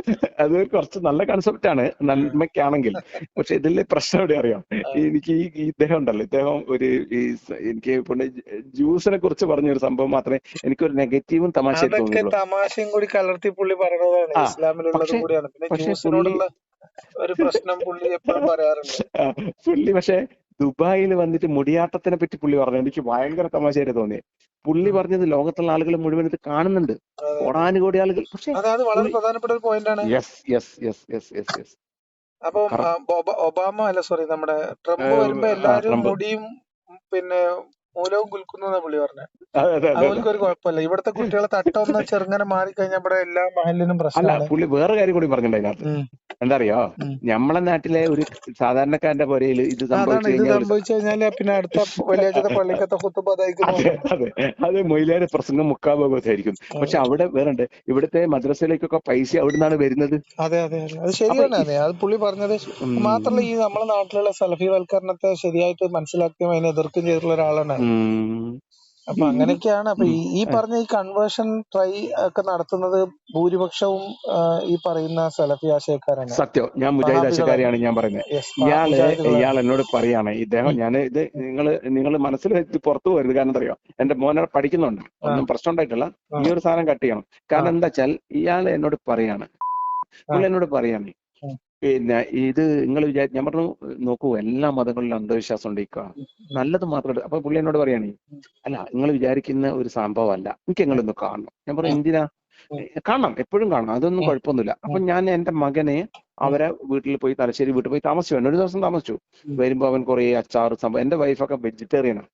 അത് കുറച്ച് നല്ല കൺസെപ്റ്റ് ആണ്. നന്മയ്ക്കാണെങ്കിൽ. പക്ഷെ ഇതിലെ പ്രശ്നം എവിടെ അറിയാം? എനിക്ക് ഈ ഇദ്ദേഹം ഉണ്ടല്ലോ. ഇദ്ദേഹം ഒരു ഈ എനിക്ക് പിന്നെ ജ്യൂസിനെ കുറിച്ച് പറഞ്ഞ ഒരു സംഭവം മാത്രമേ എനിക്ക് ഒരു നെഗറ്റീവും തമാശ തമാശയും കൂടി കലർത്തി പുള്ളി പറയണതാണ്. ഇസ്ലാമിലുള്ളത് കൂടിയാണ്. പിന്നെ ജ്യൂസിനോടുള്ള ഒരു പ്രശ്നം പുള്ളി എപ്പോഴും പറയാറുണ്ട്. പുള്ളി പക്ഷെ ദുബായിൽ വന്നിട്ട് മുടിയാട്ടത്തിനെ പറ്റി പുള്ളി പറഞ്ഞു. എനിക്ക് ഭയങ്കര തമാശയായിട്ട് തോന്നി. പുള്ളി പറഞ്ഞത് ലോകത്തുള്ള ആളുകൾ മുഴുവൻ ഇത് കാണുന്നുണ്ട്. കോടാനുകോടി ആളുകൾ. പക്ഷേ വളരെ പ്രധാനപ്പെട്ട ഒരു പോയിന്റ് ആണ്. Yes yes yes yes yes yes അപ്പൊ ഒബാമ അല്ല സോറി നമ്മുടെ ട്രംപ് വരുമ്പോ എല്ലാരും. മുടിയും പിന്നെ മൂലവും കുൽക്കുന്ന പുള്ളി പറഞ്ഞത് അവർക്ക് ഒരു കുഴപ്പമില്ല. ഇവിടുത്തെ കുട്ടികളെ തട്ടൊന്ന് ചെറുങ്ങനെ മാറിക്കഴിഞ്ഞാൽ ഇവിടെ എല്ലാ മഹലിനും അല്ല പ്രശ്നമാണ്. പുള്ളി വേറെ കാര്യം കൂടി പറഞ്ഞിട്ടുണ്ട് അതിനകത്ത്. എന്താ അറിയോ. നമ്മളെ നാട്ടിലെ ഒരു സാധാരണക്കാരന്റെ പോലെ ഇത് സംഭവിച്ചു കഴിഞ്ഞാൽ പിന്നെ അടുത്ത വെള്ളിയാഴ്ചത്തെ പള്ളിക്കത്തെ കുത്തുമ്പോ അതെ അതെ. മൊയിലാരെ പ്രസംഗം മുക്കാഭാഗത്തായിരിക്കും പക്ഷെ അവിടെ വേറെ ഉണ്ട് ഇവിടുത്തെ മദ്രസയിലേക്കൊക്കെ പൈസ അവിടെ നിന്നാണ് വരുന്നത്. അതെ അതെ അതെ. ശരിയാണ് അതെ. അത് പുള്ളി പറഞ്ഞത് മാത്രമല്ല ഈ നമ്മളെ നാട്ടിലുള്ള സലഫിവൽക്കരണത്തെ ശരിയായിട്ട് മനസ്സിലാക്കുകയും അതിനെ എതിർക്കുകയും ചെയ്തിട്ടുള്ള ഒരാളാണ്. അപ്പൊ അങ്ങനെയൊക്കെയാണ്. അപ്പൊ ഈ പറഞ്ഞ ഈ കൺവേർഷൻ ട്രൈ ഒക്കെ നടത്തുന്നത് ഭൂരിപക്ഷവും ഈ പറയുന്ന സലഫി ആശയക്കാരാണ്. സത്യം. ഞാൻ മുജാഹിദ് ആശയക്കാരിയാണ് ഞാൻ പറയുന്നത്. ഇയാൾ ഇയാൾ എന്നോട് പറയാണ്. ഇദ്ദേഹം ഞാൻ ഇത് നിങ്ങൾ നിങ്ങൾ മനസ്സിൽ വെച്ച് പുറത്തു പോരുത് കാരണം അറിയോ? എന്റെ മോനെ പഠിക്കുന്നുണ്ട്. ഒന്നും പ്രശ്നം ഉണ്ടായിട്ടില്ല. ഈ ഒരു സാധനം കട്ട് ചെയ്യണം. കാരണം എന്താ വെച്ചാൽ ഇയാൾ എന്നോട് പറയാണ്. പുള്ളി എന്നോട് പറയാണ്. പിന്നെ ഇത് നിങ്ങൾ വിചാരി ഞാൻ പറഞ്ഞു നോക്കൂ എല്ലാ മതങ്ങളിലും അന്ധവിശ്വാസം ഉണ്ടിക്കുക നല്ലത് മാത്രം എടു-" അപ്പൊ പുള്ളി എന്നോട് പറയാണ് അല്ല നിങ്ങൾ വിചാരിക്കുന്ന ഒരു സംഭവമല്ല. എനിക്ക് നിങ്ങളൊന്ന് കാണണം. ഞാൻ പറഞ്ഞു എന്തിനാ? കാണാം കാണണം എപ്പോഴും കാണണം. അതൊന്നും. കുഴപ്പമൊന്നുമില്ല. അപ്പൊ ഞാൻ എന്റെ മകനെ അവരെ വീട്ടിൽ പോയി തലശ്ശേരി വീട്ടിൽ പോയി താമസിച്ചു. ഒരു ദിവസം താമസിച്ചു. വരുമ്പോ അവൻ കുറെ അച്ചാറ് സംഭവം എന്റെ വൈഫൊക്കെ വെജിറ്റേറിയനാണ്.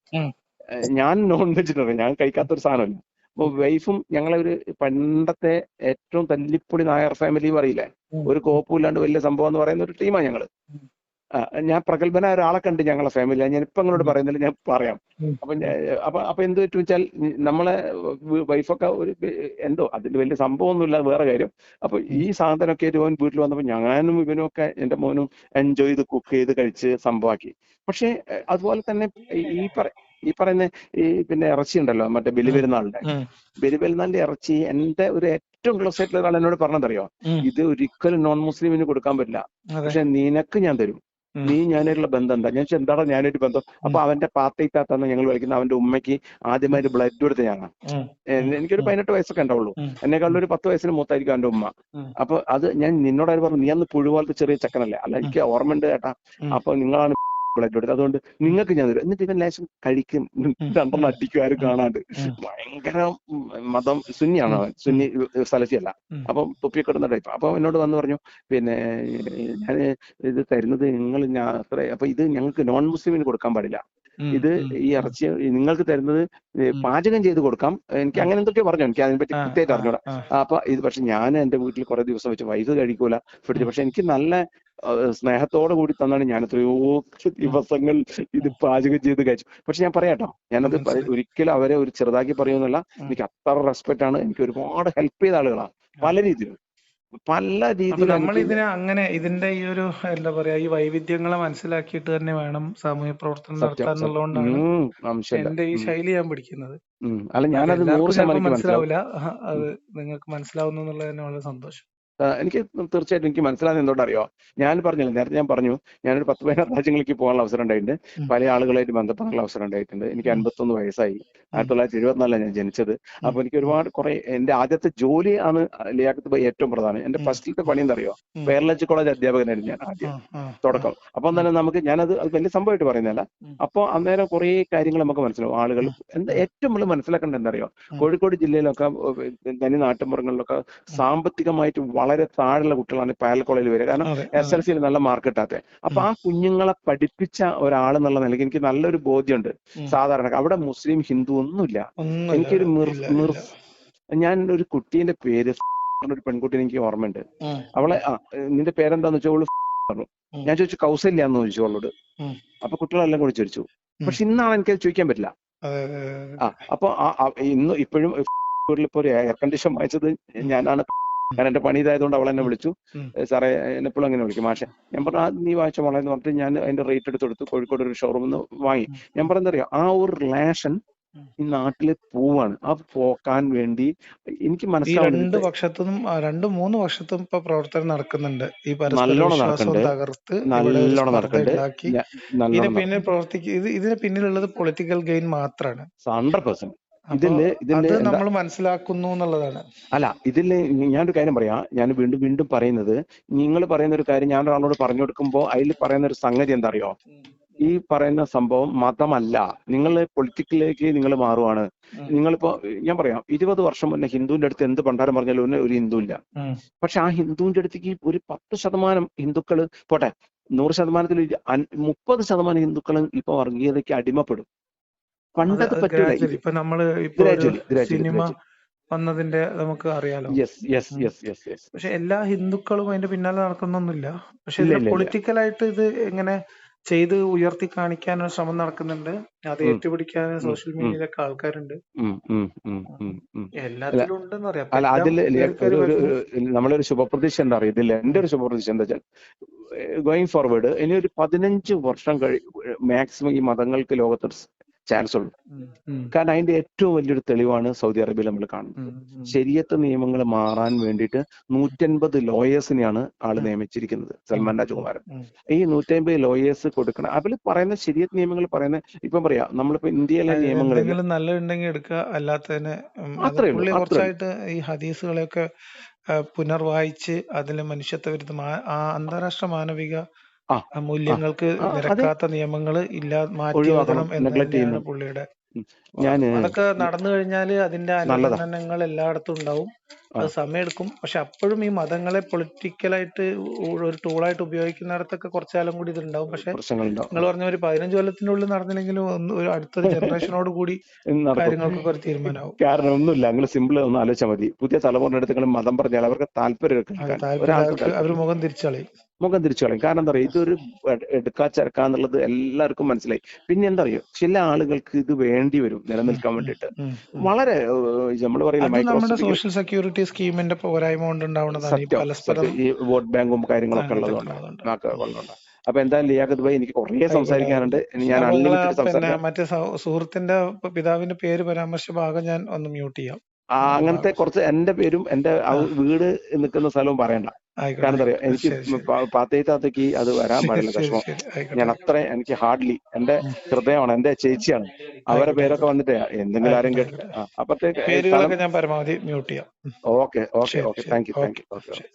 ഞാൻ നോൺ വെജിറ്റേറിയൻ ഞാൻ കഴിക്കാത്തൊരു സാധനമല്ല. അപ്പൊ വൈഫും ഞങ്ങളെ ഒരു പണ്ടത്തെ ഏറ്റവും തല്ലിപ്പൊളി നായർ ഫാമിലി പറയില്ലേ? ഒരു ഒരു കോപ്പുമില്ലാണ്ട് വലിയ സംഭവം എന്ന് പറയുന്ന ഒരു ടീമാണ് ഞങ്ങൾ. ഞാൻ പ്രഗത്ഭനായ ഒരാളെ കണ്ട് ഞങ്ങളെ ഫാമിലി ഞാൻ ഇപ്പൊ അങ്ങോട്ട്. പറയുന്നില്ല ഞാൻ പറയാം. അപ്പൊ അപ്പൊ അപ്പൊ എന്ത് പറ്റും വെച്ചാൽ നമ്മളെ വൈഫൊക്കെ ഒരു എന്തോ അതിൽ വലിയ സംഭവമൊന്നുമില്ല ഇല്ല വേറെ കാര്യം. അപ്പൊ ഈ സാധനമൊക്കെ ഒരു മോൻ വീട്ടിൽ വന്നപ്പോ ഞാനും ഇവനും ഒക്കെ എന്റെ മോനും എൻജോയ് ചെയ്ത് കുക്ക് ചെയ്ത് കഴിച്ച് സംഭവമാക്കി. പക്ഷെ അതുപോലെ തന്നെ ഈ- ഈ പറ ഈ പറയുന്ന ഈ പിന്നെ ഇറച്ചി ഉണ്ടല്ലോ മറ്റേ ബലിപെരുന്നാളിന്റെ. ബലിപെരുന്നാളിന്റെ ഇറച്ചി എന്റെ ഒരു ഏറ്റവും ക്ലോസ് ആയിട്ടുള്ള ഒരാൾ എന്നോട് പറഞ്ഞതറിയോ. ഇത് ഒരിക്കലും നോൺ മുസ്ലിമിന് കൊടുക്കാൻ പറ്റില്ല. പക്ഷെ നിനക്ക് ഞാൻ തരും. നീ ഞാനായിട്ടുള്ള ബന്ധം എന്താ? ഞാൻ എന്താടാ ഞാനായിട്ട് ബന്ധം? അപ്പൊ അവന്റെ പാത്തയിത്താത്തന്ന് ഞങ്ങൾ വിളിക്കുന്ന അവന്റെ ഉമ്മയ്ക്ക് ആദ്യമായിട്ട് ബ്ലഡ് കൊടുത്ത് ഞാനാണ് എനിക്കൊരു പതിനെട്ട് വയസ്സൊക്കെ ഉണ്ടാവുള്ളൂ. എന്നെക്കാളും ഒരു പത്ത് വയസ്സിന് മൂത്തായിരിക്കും അവന്റെ ഉമ്മ. അപ്പൊ അത് ഞാൻ നിന്നോട് ആര് പറഞ്ഞു നീ അന്ന് പുഴുപോലത്തെ ചെറിയ ചക്കനല്ലേ? അല്ല എനിക്ക് ഓർമ്മയുണ്ട് ചേട്ടാ. അപ്പൊ നിങ്ങളാണ് ബ്ലഡ് അതുകൊണ്ട് നിങ്ങൾക്ക് ഞാൻ തരും എന്നിട്ട് ഇവൻ ലേശം കഴിക്കും. രണ്ടെണ്ണം അടിക്കും ആരും കാണാണ്ട്. ഭയങ്കര മതം സുന്നിയാണ് അവൻ. സുന്നി സ്ഥലത്തിയല്ല. അപ്പം തൊപ്പിക്കിടുന്ന ടൈപ്പ് അപ്പൊ എന്നോട് വന്ന് പറഞ്ഞു പിന്നെ ഞാൻ ഇത് തരുന്നത് നിങ്ങൾ ഞാൻ അത്ര. അപ്പൊ ഇത് ഞങ്ങൾക്ക് നോൺ മുസ്ലിമിന് കൊടുക്കാൻ പാടില്ല. ഇത് ഈ ഇറച്ചി നിങ്ങൾക്ക് തരുന്നത്. പാചകം ചെയ്ത് കൊടുക്കാം. എനിക്ക് അങ്ങനെ എന്തൊക്കെയോ പറഞ്ഞു. എനിക്ക് അതിനെപ്പറ്റി കൃത്യമായിട്ട് അറിഞ്ഞൂടാ. അപ്പൊ ഇത് പക്ഷെ ഞാൻ എന്റെ വീട്ടിൽ കുറെ ദിവസം വെച്ച് വൈഫ് കഴിക്കൂല. ഫ്രിഡ്ജ് പക്ഷെ എനിക്ക് നല്ല സ്നേഹത്തോടെ കൂടി തന്നാണ് ഞാൻ എത്രയോ ദിവസങ്ങൾ ഇത് പാചകം ചെയ്ത് കഴിച്ചു. പക്ഷെ ഞാൻ പറയാട്ടോ ഞാനത്. ഒരിക്കലും അവരെ ഒരു ചെറുതാക്കി പറയുന്നില്ല ഉം. എനിക്ക് അത്ര റെസ്പെക്ട് ആണ്. എനിക്ക് ഒരുപാട് ഹെൽപ്പ് ചെയ്ത ആളുകളാണ്. പല രീതിയിലും. പല രീതിയിൽ നമ്മൾ ഇതിനെ അങ്ങനെ ഇതിന്റെ ഈ ഒരു എന്താ പറയാ ഈ വൈവിധ്യങ്ങളെ മനസ്സിലാക്കിയിട്ട് തന്നെ വേണം സാമൂഹ്യ പ്രവർത്തനം നടത്താൻ എന്നുള്ളതുകൊണ്ടാണ് എന്റെ ഈ ശൈലി ഞാൻ പഠിക്കുന്നത്. അല്ല ഞാനത് മനസ്സിലാവില്ല. അത് നിങ്ങൾക്ക് മനസ്സിലാവുന്നു എന്നുള്ളത് തന്നെ വളരെ സന്തോഷം. എനിക്ക് തീർച്ചയായിട്ടും എനിക്ക് മനസ്സിലാകുന്ന എന്തുകൊണ്ട് അറിയോ ഞാൻ പറഞ്ഞില്ല നേരത്തെ ഞാൻ പറഞ്ഞു ഞാനൊരു പത്ത് പതിനാറ് രാജ്യങ്ങളിലേക്ക് പോകാനുള്ള അവസരം ഉണ്ടായിട്ടുണ്ട്. പല ആളുകളായിട്ട് ബന്ധപ്പെടാനുള്ള അവസരം ഉണ്ടായിട്ടുണ്ട്. എനിക്ക്. അൻപത്തൊന്ന് വയസ്സായി. ആയിരത്തി തൊള്ളായിരത്തി എഴുപത്തിനാലാണ് ഞാൻ ജനിച്ചത്. അപ്പൊ എനിക്ക് ഒരുപാട് കുറെ എന്റെ ആദ്യത്തെ ജോലി ആണ് ലിയാഖത്ത് ബൈ ഏറ്റവും പ്രധാനം. എന്റെ. ഫസ്റ്റിലത്തെ പണി എന്തറിയോ. പേർലച്ച് കോളേജ് അധ്യാപകനായിരുന്നു ഞാൻ ആദ്യം. തുടക്കം. അപ്പം തന്നെ നമുക്ക് ഞാനത് അത് വലിയ സംഭവമായിട്ട് പറയുന്നതല്ല. അപ്പൊ അപ്പോൾ അന്നേരം കുറെ കാര്യങ്ങൾ നമുക്ക് മനസ്സിലാവും. ആളുകൾ എന്താ ഏറ്റവും നമ്മൾ മനസ്സിലാക്കേണ്ടത് എന്തറിയോ. കോഴിക്കോട് ജില്ലയിലൊക്കെ തനി നാട്ടുമ്പുറങ്ങളിലൊക്കെ സാമ്പത്തികമായിട്ട് വളരെ താഴെയുള്ള കുട്ടികളാണ് പാരൽ കോളേജിൽ വരിക. കാരണം എസ് എൽ സിയിൽ നല്ല മാർക്ക് കിട്ടാത്ത. അപ്പൊ ആ കുഞ്ഞുങ്ങളെ പഠിപ്പിച്ച ഒരാൾ എന്നുള്ള നിലയ്ക്ക് എനിക്ക് നല്ലൊരു ബോധ്യമുണ്ട്. സാധാരണ അവിടെ മുസ്ലിം ഹിന്ദു ഒന്നുമില്ല. എനിക്കൊരു. ഞാൻ ഒരു കുട്ടീന്റെ പേര് ഒരു പെൺകുട്ടി എനിക്ക് ഓർമ്മയുണ്ട്. അവളെ ആ നിന്റെ പേരെന്താന്ന് വെച്ചാൽ അവൾ പറഞ്ഞു. ഞാൻ ചോദിച്ചു കൗസല്യ എന്ന് ചോദിച്ചു അവളോട്. അപ്പൊ കുട്ടികളെല്ലാം കൂടി ചോദിച്ചു പക്ഷെ ഇന്നാണ് എനിക്കത് ചോദിക്കാൻ പറ്റില്ല. ആ അപ്പൊ ഇന്ന് ഇപ്പോഴും വീട്ടിൽ ഇപ്പൊ ഒരു എയർ കണ്ടീഷൻ വായിച്ചത് ഞാനാണ്. ഞാൻ എന്റെ പണി ഇതായതുകൊണ്ട് അവൾ എന്നെ വിളിച്ചു. ഉം. "ഏ, സാറേ എന്നെ എപ്പോഴും അങ്ങനെ വിളിക്കും. മാഷെ ഞാൻ പറഞ്ഞു "ആ, നീ വായിച്ച മോളെ എന്ന് പറഞ്ഞിട്ട് ഞാൻ അതിന്റെ റേറ്റ് എടുത്ത് കൊടുത്തു. കോഴിക്കോട് ഒരു ഷോറൂമിൽ നിന്ന് വാങ്ങി. ഞാൻ പറഞ്ഞറിയോ ആ ഒരു റിലേഷൻ. ഈ നാട്ടിലെ പൂവാണ്. ആ പോക്കാൻ വേണ്ടി എനിക്ക് മനസ്സിലാവും രണ്ട് പക്ഷത്തും രണ്ട് മൂന്ന് പക്ഷത്തും ഇപ്പൊ പ്രവർത്തനം നടക്കുന്നുണ്ട്. ഈ നല്ലോണം നടക്കുന്നുണ്ട്. തകർത്ത് നല്ലോണം നടക്കുന്നുണ്ട് ഇതിന് പിന്നിൽ പ്രവർത്തിക്ക ഇത് ഇതിന് പിന്നിലുള്ളത് പൊളിറ്റിക്കൽ ഗെയിൻ മാത്രമാണ് ഹൺഡ്രഡ് പെർസെന്റ് ഇതിൽ ഇതിൽ നമ്മൾ മനസ്സിലാക്കുന്നു എന്നുള്ളതാണ്. അല്ല ഇതിൽ ഞാനൊരു കാര്യം പറയാം. ഞാൻ വീണ്ടും വീണ്ടും പറയുന്നത് നിങ്ങൾ പറയുന്ന ഒരു കാര്യം ഞാൻ ഒരാളോട് പറഞ്ഞു കൊടുക്കുമ്പോൾ അതിൽ പറയുന്ന ഒരു സംഗതി എന്താ അറിയോ? ഈ പറയുന്ന സംഭവം മതമല്ല നിങ്ങൾ പൊളിറ്റിക്കലിലേക്ക് നിങ്ങൾ മാറുവാണ്. നിങ്ങൾ നിങ്ങളിപ്പോ ഞാൻ പറയാം ഇരുപത് വർഷം മുന്നേ ഹിന്ദുവിന്റെ അടുത്ത് എന്ത് പണ്ടാരം പറഞ്ഞാലും ഒരു- ഹിന്ദു ഇല്ല പക്ഷെ ആ ഹിന്ദുവിന്റെ അടുത്തേക്ക് ഒരു പത്ത് ശതമാനം ഹിന്ദുക്കൾ പോട്ടെ നൂറ് ശതമാനത്തിൽ മുപ്പത് ശതമാനം ഹിന്ദുക്കളും ഇപ്പൊ വർഗീയതയ്ക്ക് അടിമപ്പെടും. പണ്ടത് ഇപ്പൊ നമ്മൾ സിനിമ വന്നതിന്റെ നമുക്ക് അറിയാലോ. പക്ഷെ എല്ലാ ഹിന്ദുക്കളും അതിന്റെ പിന്നാലെ നടക്കുന്നൊന്നുമില്ല. പക്ഷെ. പൊളിറ്റിക്കലായിട്ട് ഇത് എങ്ങനെ ചെയ്ത് ഉയർത്തി കാണിക്കാനൊരു ശ്രമം നടക്കുന്നുണ്ട്. അത് ഏറ്റുപിടിക്കാൻ സോഷ്യൽ മീഡിയയിലൊക്കെ ആൾക്കാരുണ്ട്. എല്ലാത്തിലും ഉണ്ടെന്ന് അറിയാം. അല്ല അതിൽ നമ്മളൊരു ശുഭപ്രതീക്ഷ എന്താ അറിയാം? ഇതിൽ എന്റെ ഒരു ശുഭപ്രതീക്ഷ എന്താ വെച്ചാൽ ഗോയിങ് ഫോർവേഡ് ഇനി ഒരു പതിനഞ്ച് വർഷം കഴി മാക്സിമം ഈ മതങ്ങൾക്ക് ലോകത്ത് ചാൻസ് ഉള്ളൂ കാരണം അതിന്റെ ഏറ്റവും വലിയൊരു തെളിവാണ് സൗദി അറേബ്യയിൽ നമ്മൾ കാണുന്നത്. ശരിയത്ത് നിയമങ്ങൾ മാറാൻ വേണ്ടിയിട്ട് നൂറ്റൻപത് ലോയേഴ്സിനെയാണ് ആൾ നിയമിച്ചിരിക്കുന്നത് സൽമാൻ രാജകുമാരൻ. ഈ നൂറ്റൻപത് ലോയേഴ്സ് കൊടുക്കണം അതിൽ പറയുന്ന ശരിയത്ത് നിയമങ്ങൾ പറയുന്ന ഇപ്പൊ പറയാ നമ്മളിപ്പോ ഇന്ത്യയിലെ നിയമങ്ങൾ നല്ലതുണ്ടെങ്കിൽ എടുക്കുക അല്ലാത്തതിന് കുറച്ചായിട്ട് ഈ ഹദീസുകളെയൊക്കെ പുനർവായിച്ച് അതിലെ മനുഷ്യത്വ വിരുദ്ധ അന്താരാഷ്ട്ര മാനവിക മൂല്യങ്ങൾക്ക്. നിരക്കാത്ത നിയമങ്ങൾ ഇല്ലാ മാറ്റി വെക്കണം എന്ന് ചെയ്യുന്നു. പുള്ളിയുടെ അതൊക്കെ നടന്നു കഴിഞ്ഞാൽ അതിന്റെ. അനുബന്ധനങ്ങൾ എല്ലായിടത്തും ഉണ്ടാവും. അത്. സമയമെടുക്കും. പക്ഷെ അപ്പോഴും ഈ മതങ്ങളെ പൊളിറ്റിക്കലായിട്ട് ഒരു ടൂളായിട്ട് ഉപയോഗിക്കുന്നിടത്തൊക്കെ കുറച്ചു കാലം കൂടി ഇതുണ്ടാവും. പക്ഷെ നിങ്ങൾ പറഞ്ഞ ഒരു പതിനഞ്ച് കൊല്ലത്തിനുള്ളിൽ നടന്നില്ലെങ്കിലും ഒരു അടുത്ത <laughs> ജനറേഷനോട് കൂടി കാര്യങ്ങൾക്കൊക്കെ ഒരു തീരുമാനമാവും. കാരണം ഒന്നുമില്ല നിങ്ങൾ സിമ്പിൾ ഒന്ന് ആലോചിച്ചാൽ മതി. പുതിയ തലമുറയുടെ അടുത്ത് മതം പറഞ്ഞാൽ അവർക്ക് താല്പര്യം അവർ മുഖം തിരിച്ചളയും മുഖം തിരിച്ചു കളയും. കാരണം എന്താ പറയുക ഇതൊരു എടുക്കാ എട്- എന്നുള്ളത് എല്ലാവർക്കും മനസ്സിലായി. പിന്നെ എന്താ പറയുക ചില ആളുകൾക്ക് ഇത് വേണ്ടി വരും നിലനിൽക്കാൻ വേണ്ടിയിട്ട്. ഉം. വളരെ നമ്മൾ നമ്മുടെ സോഷ്യൽ സെക്യൂരിറ്റി സ്കീമിന്റെ പോരായ്മ ഈ വോട്ട് ബാങ്കും കാര്യങ്ങളൊക്കെ ഉള്ളതുകൊണ്ടാണ് അപ്പൊ എന്തായാലും ലിയാഖത്ത് ഭായി എനിക്ക് കുറേ സംസാരിക്കാനുണ്ട്. ഞാൻ മറ്റേ സഹ- സുഹൃത്തിന്റെ പിതാവിന്റെ പേര് പരാമർശ ഭാഗം ഞാൻ ഒന്ന് മ്യൂട്ട് ചെയ്യാം. അങ്ങനത്തെ കുറച്ച് എന്റെ പേരും എന്റെ. വീട് നിൽക്കുന്ന സ്ഥലവും പറയണ്ട കാരണം അറിയാം എനിക്ക്. പാത്തേത്താത്തേക്ക് അത് വരാൻ പാടില്ല വിഷമം ഞാൻ അത്ര എനിക്ക് ഹാർഡ്ലി എന്റെ ഹൃദയമാണ് എന്റെ ചേച്ചിയാണ് അവരെ പേരൊക്കെ വന്നിട്ട് എന്തെങ്കിലും ആരും കേട്ടിട്ട് അപ്പത്തേക്ക്. Okay okay okay. Thank you thank you okay.